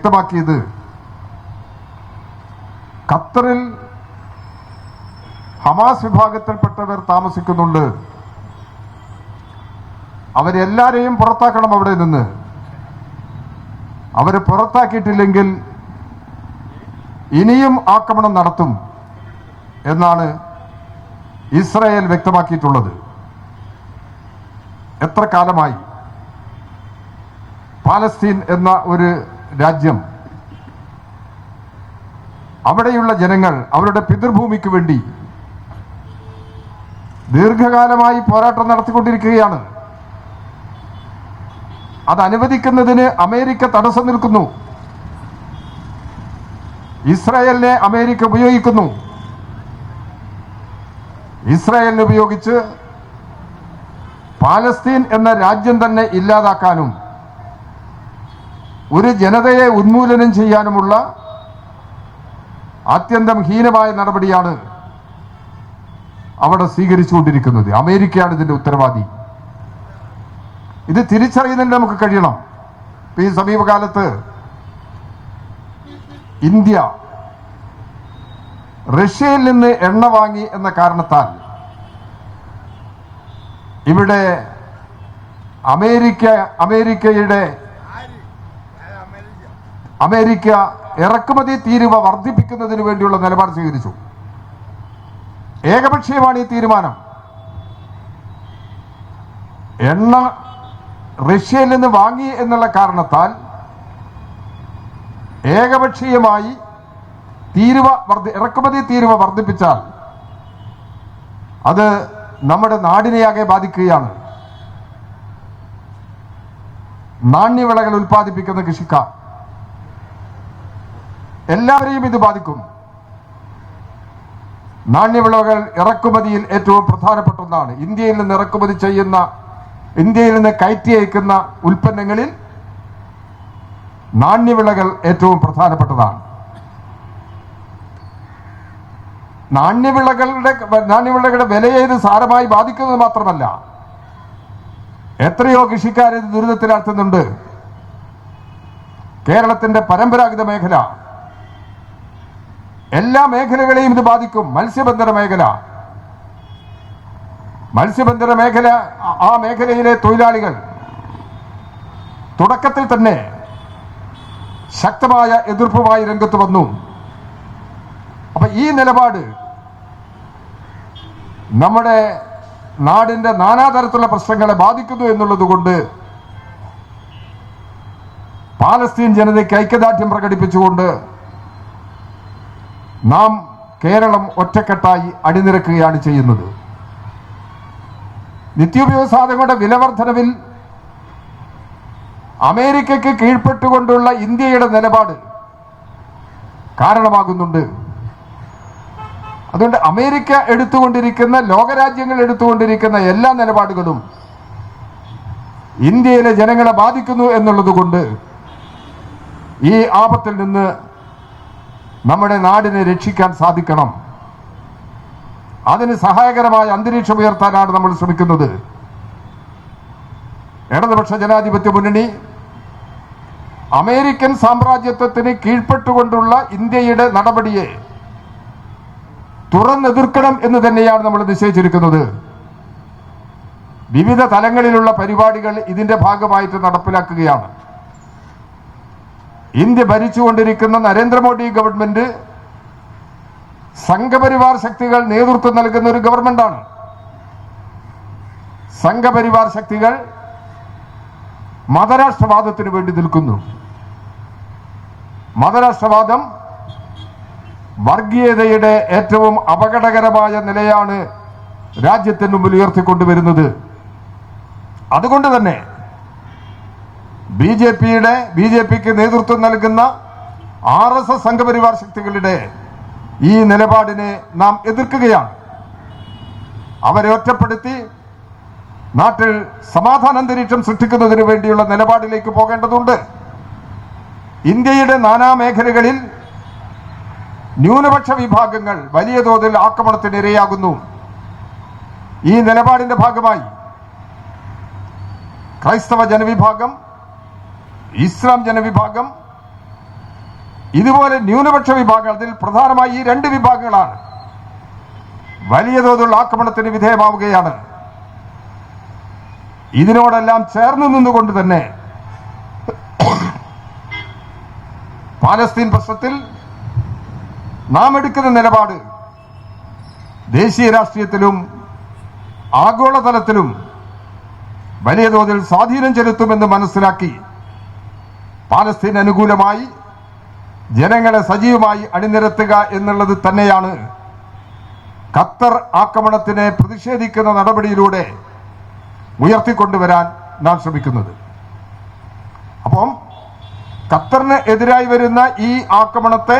വ്യക്തമാക്കിയത്. ഖത്തറിൽ ഹമാസ് വിഭാഗത്തിൽപ്പെട്ടവർ താമസിക്കുന്നുണ്ട്. അവരെല്ലാരെയും പുറത്താക്കണം അവിടെ നിന്ന്. അവരെ പുറത്താക്കിയിട്ടില്ലെങ്കിൽ ഇനിയും ആക്രമണം നടത്തും എന്നാണ് ഇസ്രായേൽ വ്യക്തമാക്കിയിട്ടുള്ളത്. എത്ര കാലമായി? പാലസ്തീൻ എന്ന ഒരു രാജ്യം. അവിടെയുള്ള ജനങ്ങൾ അവരുടെ പിതൃഭൂമിക്ക് വേണ്ടി ദീർഘകാലമായി പോരാട്ടം നടത്തിക്കൊണ്ടിരിക്കുകയാണ്. അത് അനുവദിക്കുന്നതിന് അമേരിക്ക തടസ്സം നിൽക്കുന്നു. ഇസ്രായേലിനെ അമേരിക്ക ഉപയോഗിക്കുന്നു. ഇസ്രായേലിനെ ഉപയോഗിച്ച് പാലസ്തീൻ എന്ന രാജ്യം തന്നെ ഇല്ലാതാക്കാനും ഒരു ജനതയെ ഉന്മൂലനം ചെയ്യാനുമുള്ള അത്യന്തം ഹീനമായ നടപടിയാണ് അവിടെ സ്വീകരിച്ചുകൊണ്ടിരിക്കുന്നത്. അമേരിക്കയാണ് ഇതിന്റെ ഉത്തരവാദി. ഇത് തിരിച്ചറിയുന്നതിന് നമുക്ക് കഴിയണം. ഈ സമീപകാലത്ത് ഇന്ത്യ റഷ്യയിൽ നിന്ന് എണ്ണ വാങ്ങി എന്ന കാരണത്താൽ ഇവിടെ അമേരിക്ക അമേരിക്കയുടെ അമേരിക്ക ഇറക്കുമതി തീരുവ വർദ്ധിപ്പിക്കുന്നതിന് വേണ്ടിയുള്ള നിലപാട് സ്വീകരിച്ചു. ഏകപക്ഷീയമാണ് ഈ തീരുമാനം. എണ്ണ റഷ്യയിൽ നിന്ന് വാങ്ങി എന്നുള്ള കാരണത്താൽ ഏകപക്ഷീയമായി തീരുവ വർദ്ധി ഇറക്കുമതി തീരുവ വർദ്ധിപ്പിച്ചാൽ അത് നമ്മുടെ നാടിനെയാകെ ബാധിക്കുകയാണ്. നാണ്യവിളകൾ ഉൽപ്പാദിപ്പിക്കുന്ന കൃഷിക്കാർ. എല്ലാവരെയും ഇത് ബാധിക്കും. നാണ്യവിളകൾ ഇറക്കുമതിയിൽ ഏറ്റവും പ്രധാനപ്പെട്ട ഒന്നാണ് ഇന്ത്യയിൽ നിന്ന് ഇറക്കുമതി ചെയ്യുന്ന ഇന്ത്യയിൽ നിന്ന് കയറ്റി അയക്കുന്ന ഉൽപ്പന്നങ്ങളിൽ നാണ്യവിളകൾ ഏറ്റവും പ്രധാനപ്പെട്ടതാണ്. നാണ്യവിളകളുടെ നാണ്യവിളകളുടെ വിലയെ ഇത് സാരമായി ബാധിക്കുന്നത് മാത്രമല്ല എത്രയോ കൃഷിക്കാരെ ദുരിതത്തിലാഴ്ത്തുന്നുണ്ട്. കേരളത്തിന്റെ പരമ്പരാഗത മേഖല എല്ലാ മേഖലകളെയും ഇത് ബാധിക്കും. മത്സ്യബന്ധന മേഖല. മത്സ്യബന്ധന മേഖല ആ- മേഖലയിലെ തൊഴിലാളികൾ തുടക്കത്തിൽ തന്നെ ശക്തമായ എതിർപ്പുമായി രംഗത്ത് വന്നു. അപ്പൊ ഈ നിലപാട് നമ്മുടെ നാടിന്റെ നാനാതരത്തിലുള്ള പ്രശ്നങ്ങളെ ബാധിക്കുന്നു എന്നുള്ളത് കൊണ്ട് പാലസ്തീൻ ജനതയ്ക്ക് ഐക്യദാർഢ്യം പ്രകടിപ്പിച്ചുകൊണ്ട് നാം കേരളം ഒറ്റക്കെട്ടായി അണിനിരക്കുകയാണ് ചെയ്യുന്നത്. നിത്യോപയോഗ സാധനങ്ങളുടെ വിലവർദ്ധനവിൽ അമേരിക്കയ്ക്ക് കീഴ്പ്പെട്ടുകൊണ്ടുള്ള ഇന്ത്യയുടെ നിലപാട് കാരണമാകുന്നുണ്ട്. അതുകൊണ്ട് അമേരിക്ക എടുത്തുകൊണ്ടിരിക്കുന്ന ലോകരാജ്യങ്ങൾ എടുത്തുകൊണ്ടിരിക്കുന്ന എല്ലാ നിലപാടുകളും ഇന്ത്യയിലെ ജനങ്ങളെ ബാധിക്കുന്നു എന്നുള്ളത് കൊണ്ട് ഈ ആപത്തിൽ നിന്ന് നമ്മുടെ നാടിനെ രക്ഷിക്കാൻ സാധിക്കണം. അതിന് സഹായകരമായ അന്തരീക്ഷം ഉയർത്താനാണ് നമ്മൾ ശ്രമിക്കുന്നത്. ഇടതുപക്ഷ ജനാധിപത്യ മുന്നണി അമേരിക്കൻ സാമ്രാജ്യത്വത്തിന് കീഴ്പ്പെട്ടുകൊണ്ടുള്ള ഇന്ത്യയുടെ നടപടിയെ തുറന്നെതിർക്കണം എന്ന് തന്നെയാണ് നമ്മൾ നിശ്ചയിച്ചിരിക്കുന്നത്. വിവിധ തലങ്ങളിലുള്ള പരിപാടികൾ ഇതിന്റെ ഭാഗമായിട്ട് നടപ്പിലാക്കുകയാണ്. ഇന്ത്യ ഭരിച്ചുകൊണ്ടിരിക്കുന്ന നരേന്ദ്രമോദി ഗവൺമെന്റ് സംഘപരിവാർ ശക്തികൾ നേതൃത്വം നൽകുന്ന ഒരു ഗവൺമെന്റാണ്. സംഘപരിവാർ ശക്തികൾ മതരാഷ്ട്രവാദത്തിന് വേണ്ടി നിൽക്കുന്നു. മതരാഷ്ട്രവാദം വർഗീയതയുടെ ഏറ്റവും അപകടകരമായ നിലയാണ് രാജ്യത്തിന് മുമ്പിൽ ഉയർത്തിക്കൊണ്ടുവരുന്നത്. അതുകൊണ്ട് തന്നെ ബി ജെ പിയുടെ ബി ജെ പിക്ക് നേതൃത്വം നൽകുന്ന ആർ എസ് എസ് സംഘപരിവാർ ശക്തികളുടെ ഈ നിലപാടിനെ നാം എതിർക്കുകയാണ്. അവരെ ഒറ്റപ്പെടുത്തി നാട്ടിൽ സമാധാന അന്തരീക്ഷം സൃഷ്ടിക്കുന്നതിന് വേണ്ടിയുള്ള നിലപാടിലേക്ക് പോകേണ്ടതുണ്ട്. ഇന്ത്യയുടെ നാനാ മേഖലകളിൽ ന്യൂനപക്ഷ വിഭാഗങ്ങൾ വലിയ തോതിൽ ആക്രമണത്തിന് ഇരയാകുന്നു. ഈ നിലപാടിന്റെ ഭാഗമായി ക്രൈസ്തവ ജനവിഭാഗം ഇസ്ലാം ജനവിഭാഗം ഇതുപോലെ ന്യൂനപക്ഷ വിഭാഗത്തിൽ പ്രധാനമായി ഈ രണ്ട് വിഭാഗങ്ങളാണ്. വലിയ തോതിലുള്ള ആക്രമണത്തിന് വിധേയമാവുകയാണ്. ഇതിനോടെല്ലാം ചേർന്ന് നിന്നുകൊണ്ട് തന്നെ പാലസ്തീൻ പ്രശ്നത്തിൽ നാം എടുക്കുന്ന നിലപാട് ദേശീയ രാഷ്ട്രീയത്തിലും ആഗോളതലത്തിലും വലിയ തോതിൽ സ്വാധീനം ചെലുത്തുമെന്ന് മനസ്സിലാക്കി പാലസ്തീൻ അനുകൂലമായി ജനങ്ങളെ സജീവമായി അണിനിരത്തുക എന്നുള്ളത് തന്നെയാണ് ഖത്തർ ആക്രമണത്തിനെ പ്രതിഷേധിക്കുന്ന നടപടിയിലൂടെ ഉയർത്തിക്കൊണ്ടുവരാൻ നാം ശ്രമിക്കുന്നത്. അപ്പം ഖത്തറിന് എതിരായി വരുന്ന ഈ ആക്രമണത്തെ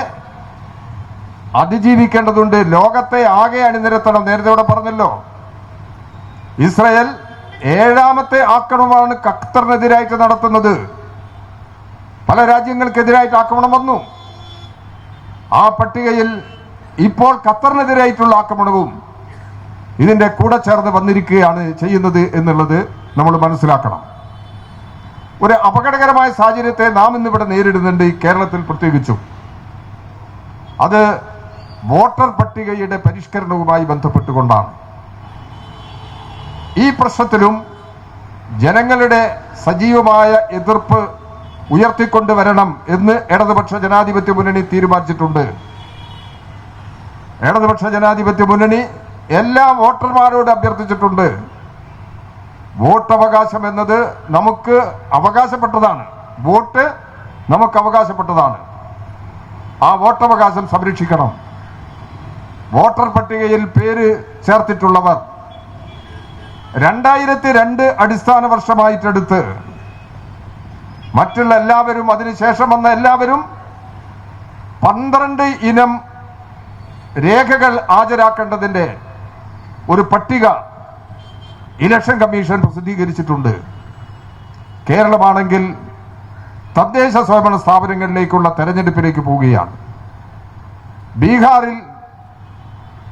അതിജീവിക്കേണ്ടതുണ്ട്. ലോകത്തെ ആകെ അണിനിരത്തണം. നേരത്തെ ഇവിടെ പറഞ്ഞല്ലോ ഇസ്രയേൽ ഏഴാമത്തെ ആക്രമണമാണ് ഖത്തറിനെതിരായിട്ട് നടത്തുന്നത്. പല രാജ്യങ്ങൾക്കെതിരായിട്ട് ആക്രമണം വന്നു. ആ പട്ടികയിൽ ഇപ്പോൾ ഖത്തറിനെതിരായിട്ടുള്ള ആക്രമണവും ഇതിന്റെ കൂടെ ചേർന്ന് വന്നിരിക്കുകയാണ് ചെയ്യുന്നത് എന്നുള്ളത് നമ്മൾ മനസ്സിലാക്കണം. ഒരു അപകടകരമായ സാഹചര്യത്തെ നാം ഇന്നിവിടെ നേരിടുന്നുണ്ട് ഈ കേരളത്തിൽ പ്രത്യേകിച്ചും. അത് വോട്ടർ പട്ടികയുടെ പരിഷ്കരണവുമായി ബന്ധപ്പെട്ടുകൊണ്ടാണ്. ഈ പ്രശ്നത്തിലും ജനങ്ങളുടെ സജീവമായ എതിർപ്പ് ഉയർത്തിക്കൊണ്ടുവരണം എന്ന് ഇടതുപക്ഷ ജനാധിപത്യ മുന്നണി തീരുമാനിച്ചിട്ടുണ്ട്. ഇടതുപക്ഷ ജനാധിപത്യ മുന്നണി എല്ലാ വോട്ടർമാരോട് അഭ്യർത്ഥിച്ചിട്ടുണ്ട്. വോട്ടവകാശം എന്നത് നമുക്ക് അവകാശപ്പെട്ടതാണ്. വോട്ട് നമുക്ക് അവകാശപ്പെട്ടതാണ്. ആ വോട്ടവകാശം സംരക്ഷിക്കണം. വോട്ടർ പട്ടികയിൽ പേര് ചേർത്തിട്ടുള്ളവർ. രണ്ടായിരത്തി രണ്ട് അടിസ്ഥാന വർഷമായിട്ടെടുത്ത് മറ്റുള്ള എല്ലാവരും അതിനുശേഷം വന്ന എല്ലാവരും പന്ത്രണ്ട് ഇനം രേഖകൾ ഹാജരാക്കേണ്ടതിന്റെ ഒരു പട്ടിക ഇലക്ഷൻ കമ്മീഷൻ പ്രസിദ്ധീകരിച്ചിട്ടുണ്ട്. കേരളമാണെങ്കിൽ തദ്ദേശ സ്വയംഭരണ സ്ഥാപനങ്ങളിലേക്കുള്ള തെരഞ്ഞെടുപ്പിലേക്ക് പോവുകയാണ്. ബീഹാറിൽ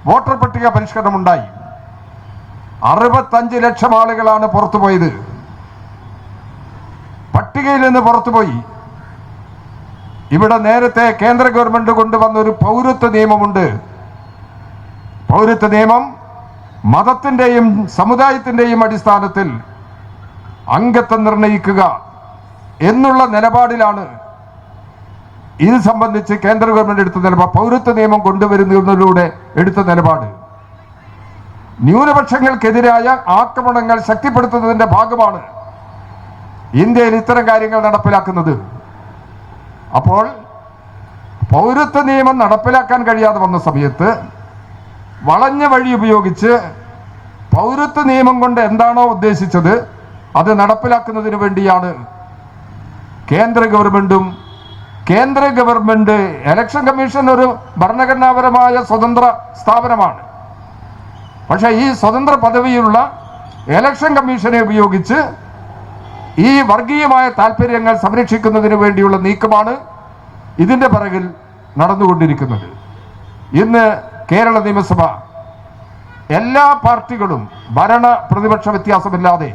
വോട്ടർ പട്ടിക പരിഷ്കരണമുണ്ടായി. അറുപത്തഞ്ച് ലക്ഷം ആളുകളാണ് പുറത്തുപോയത്. നിന്ന് പുറത്തുപോയി ഇവിടെ നേരത്തെ കേന്ദ്ര ഗവൺമെന്റ് കൊണ്ടുവന്ന ഒരു പൗരത്വ നിയമമുണ്ട്. പൗരത്വ നിയമം മതത്തിന്റെയും സമുദായത്തിന്റെയും അടിസ്ഥാനത്തിൽ അംഗത്വം നിർണയിക്കുക എന്നുള്ള നിലപാടിലാണ് ഇത് സംബന്ധിച്ച് കേന്ദ്ര ഗവൺമെന്റ് എടുത്ത നിലപാട് പൗരത്വ നിയമം കൊണ്ടുവരുന്നതിലൂടെ എടുത്ത നിലപാട്. ന്യൂനപക്ഷങ്ങൾക്കെതിരായ ആക്രമണങ്ങൾ ശക്തിപ്പെടുത്തുന്നതിന്റെ ഭാഗമാണ് ഇന്ത്യയിൽ ഇത്തരം കാര്യങ്ങൾ നടപ്പിലാക്കുന്നത്. അപ്പോൾ പൗരത്വ നിയമം നടപ്പിലാക്കാൻ കഴിയാതെ വന്ന സമയത്ത് വളഞ്ഞ വഴി ഉപയോഗിച്ച് പൗരത്വ നിയമം കൊണ്ട് എന്താണോ ഉദ്ദേശിച്ചത് അത് നടപ്പിലാക്കുന്നതിന് വേണ്ടിയാണ് കേന്ദ്ര ഗവൺമെന്റും കേന്ദ്ര ഗവൺമെന്റ് ഇലക്ഷൻ കമ്മീഷൻ ഒരു ഭരണഘടനാപരമായ സ്വതന്ത്ര സ്ഥാപനമാണ്. പക്ഷേ ഈ സ്വതന്ത്ര പദവിയുള്ള ഇലക്ഷൻ കമ്മീഷനെ ഉപയോഗിച്ച് ഈ വർഗീയമായ താല്പര്യങ്ങൾ സംരക്ഷിക്കുന്നതിന് വേണ്ടിയുള്ള നീക്കമാണ് ഇതിന്റെ പിറകിൽ നടന്നുകൊണ്ടിരിക്കുന്നത്. ഇന്ന് കേരള നിയമസഭ എല്ലാ പാർട്ടികളും ഭരണ പ്രതിപക്ഷ വ്യത്യാസമില്ലാതെ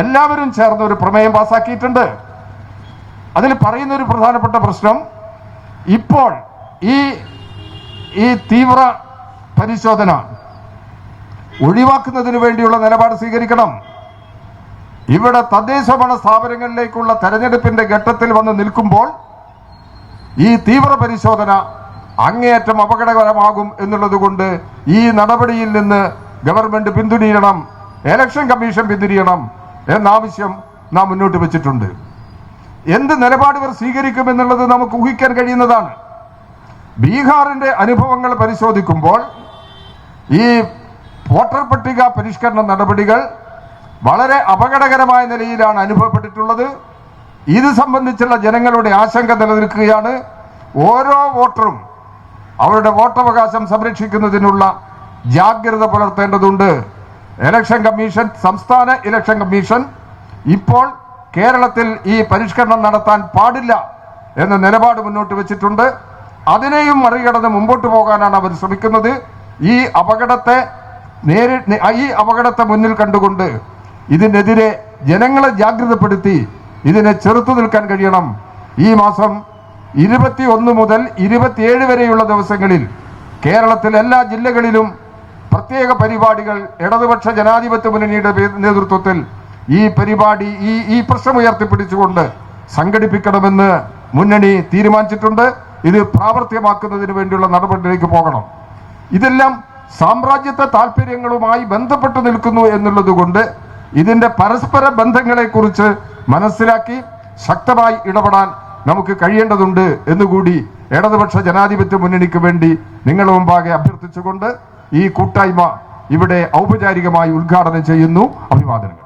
എല്ലാവരും ചേർന്ന് ഒരു പ്രമേയം പാസാക്കിയിട്ടുണ്ട്. അതിൽ പറയുന്ന ഒരു പ്രധാനപ്പെട്ട പ്രശ്നം ഇപ്പോൾ ഈ ഈ തീവ്ര പരിശോധന ഒഴിവാക്കുന്നതിന് വേണ്ടിയുള്ള നിലപാട് സ്വീകരിക്കണം. ഇവിടെ തദ്ദേശ ഭരണ സ്ഥാപനങ്ങളിലേക്കുള്ള തെരഞ്ഞെടുപ്പിന്റെ ഘട്ടത്തിൽ വന്ന് നിൽക്കുമ്പോൾ ഈ തീവ്ര പരിശോധന അങ്ങേയറ്റം അപകടകരമാകും എന്നുള്ളത് കൊണ്ട് ഈ നടപടിയിൽ നിന്ന് ഗവൺമെന്റ് പിന്തുണയണം എലക്ഷൻ കമ്മീഷൻ പിന്തുണയണം എന്നാവശ്യം നാം മുന്നോട്ട് വെച്ചിട്ടുണ്ട്. എന്ത് നിലപാട് ഇവർ സ്വീകരിക്കും എന്നുള്ളത് നമുക്ക് ഊഹിക്കാൻ കഴിയുന്നതാണ്. ബീഹാറിന്റെ അനുഭവങ്ങൾ പരിശോധിക്കുമ്പോൾ ഈ വോട്ടർ പട്ടിക പരിഷ്കരണ നടപടികൾ വളരെ അപകടകരമായ നിലയിലാണ് അനുഭവപ്പെട്ടിട്ടുള്ളത്. ഇത് സംബന്ധിച്ചുള്ള ജനങ്ങളുടെ ആശങ്ക നിലനിൽക്കുകയാണ്. ഓരോ വോട്ടറും അവരുടെ വോട്ടവകാശം സംരക്ഷിക്കുന്നതിനുള്ള ജാഗ്രത പുലർത്തേണ്ടതുണ്ട്. ഇലക്ഷൻ കമ്മീഷൻ സംസ്ഥാന ഇലക്ഷൻ കമ്മീഷൻ ഇപ്പോൾ കേരളത്തിൽ ഈ പരിഷ്കരണം നടത്താൻ പാടില്ല എന്ന നിലപാട് മുന്നോട്ട് വെച്ചിട്ടുണ്ട്. അതിനെയും മറികടന്ന് മുമ്പോട്ട് പോകാനാണ് അവർ ശ്രമിക്കുന്നത്. ഈ അപകടത്തെ നേരി ഈ അപകടത്തെ മുന്നിൽ കണ്ടുകൊണ്ട് ഇതിനെതിരെ ജനങ്ങളെ ജാഗ്രതപ്പെടുത്തി ഇതിനെ ചെറുത്തു നിൽക്കാൻ കഴിയണം. ഈ മാസം ഇരുപത്തി ഒന്ന് മുതൽ ഇരുപത്തിയേഴ് വരെയുള്ള ദിവസങ്ങളിൽ കേരളത്തിലെ എല്ലാ ജില്ലകളിലും പ്രത്യേക പരിപാടികൾ ഇടതുപക്ഷ ജനാധിപത്യ മുന്നണിയുടെ നേതൃത്വത്തിൽ ഈ പരിപാടി ഈ ഈ പ്രശ്നം ഉയർത്തിപ്പിടിച്ചുകൊണ്ട് സംഘടിപ്പിക്കണമെന്ന് മുന്നണി തീരുമാനിച്ചിട്ടുണ്ട്. ഇത് പ്രാവർത്തികമാക്കുന്നതിന് വേണ്ടിയുള്ള നടപടിയിലേക്ക് പോകണം. ഇതെല്ലാം സാമ്രാജ്യത്തെ താല്പര്യങ്ങളുമായി ബന്ധപ്പെട്ട് നിൽക്കുന്നു എന്നുള്ളത് കൊണ്ട് ഇതിന്റെ പരസ്പര ബന്ധങ്ങളെക്കുറിച്ച് മനസ്സിലാക്കി ശക്തമായി ഇടപെടാൻ നമുക്ക് കഴിയേണ്ടതുണ്ട് എന്നുകൂടി ഇടതുപക്ഷ ജനാധിപത്യ മുന്നണിക്ക് വേണ്ടി നിങ്ങളുടെ മുമ്പാകെ അഭ്യർത്ഥിച്ചുകൊണ്ട് ഈ കൂട്ടായ്മ ഇവിടെ ഔപചാരികമായി ഉദ്ഘാടനം ചെയ്യുന്നു. അഭിവാദനങ്ങൾ.